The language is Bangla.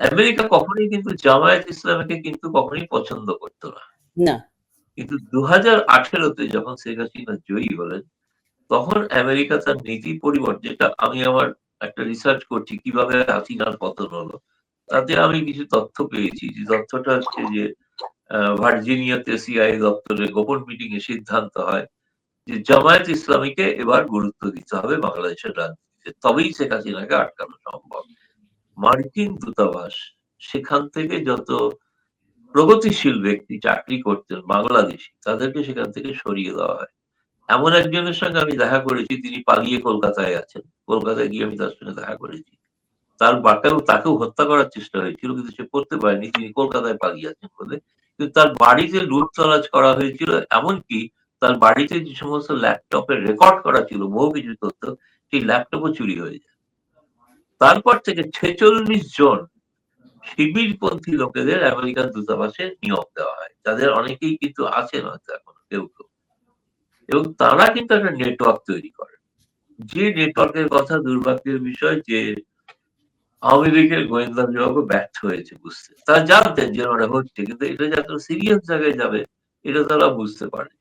আমেরিকা কখনোই কিন্তু জামায়াত ইসলামীকে কিন্তু কখনোই পছন্দ করত না। না। কিন্তু ২০১৮ তে যখন শেখ হাসিনা জয়ী হলেন, তখন আমেরিকা তার নীতি পরিবর্তে যেটা আমি আমার একটা রিসার্চ করছি কীভাবে হাসিনার পতন হলো। তাতে আমি কিছু তথ্য পেয়েছি। যে তথ্যটা হচ্ছে যে ভার্জিনিয়াতে সিআই দপ্তরে গোপন মিটিং এ সিদ্ধান্ত হয় যে জামায়াত ইসলামীকে এবার গুরুত্ব দিতে হবে বাংলাদেশের রাজনীতিতে। তবেই শেখ হাসিনাকে আটকানো সম্ভব। মার্কিন দূতাবাস সেখান থেকে যত প্রগতিশীল ব্যক্তি চাকরি করতেন বাংলাদেশী, তাদেরকে সেখান থেকে সরিয়ে দেওয়া হয়। এমন একজনের সঙ্গে আমি দেখা করেছি তিনি পালিয়ে কলকাতায় আছেন। কলকাতায় গিয়ে আমি তার সঙ্গে দেখা করেছি। তার বাটাও তাকেও হত্যা করার চেষ্টা হয়েছিল কিন্তু সে করতে পারেনি। তিনি কলকাতায় পালিয়ে আছেন বলে। কিন্তু তার বাড়িতে লুটতরাজ করা হয়েছিল এমনকি তার বাড়িতে যে সমস্ত ল্যাপটপে রেকর্ড করা ছিল বহু কিছু তথ্য, সেই ল্যাপটপও চুরি হয়ে যায়। তারপর থেকে ৪৬ জন শিবিরপন্থী লোকেদের আমেরিকান দূতাবাসে নিয়োগ দেওয়া হয়। যাদের অনেকেই কিন্তু আছেন হয়তো এখনও কেউ, কেউ। এবং তারা কিন্তু একটা নেটওয়ার্ক তৈরি করেন। যে নেটওয়ার্কের কথা দুর্ভাগ্যের বিষয় যে আওয়ামী লীগের গোয়েন্দা বিভাগও ব্যর্থ হয়েছে বুঝতে। তারা জানতেন যে ওরা হচ্ছে কিন্তু এটা যে এত সিরিয়াস জায়গায় যাবে এটা তারা বুঝতে পারেনি।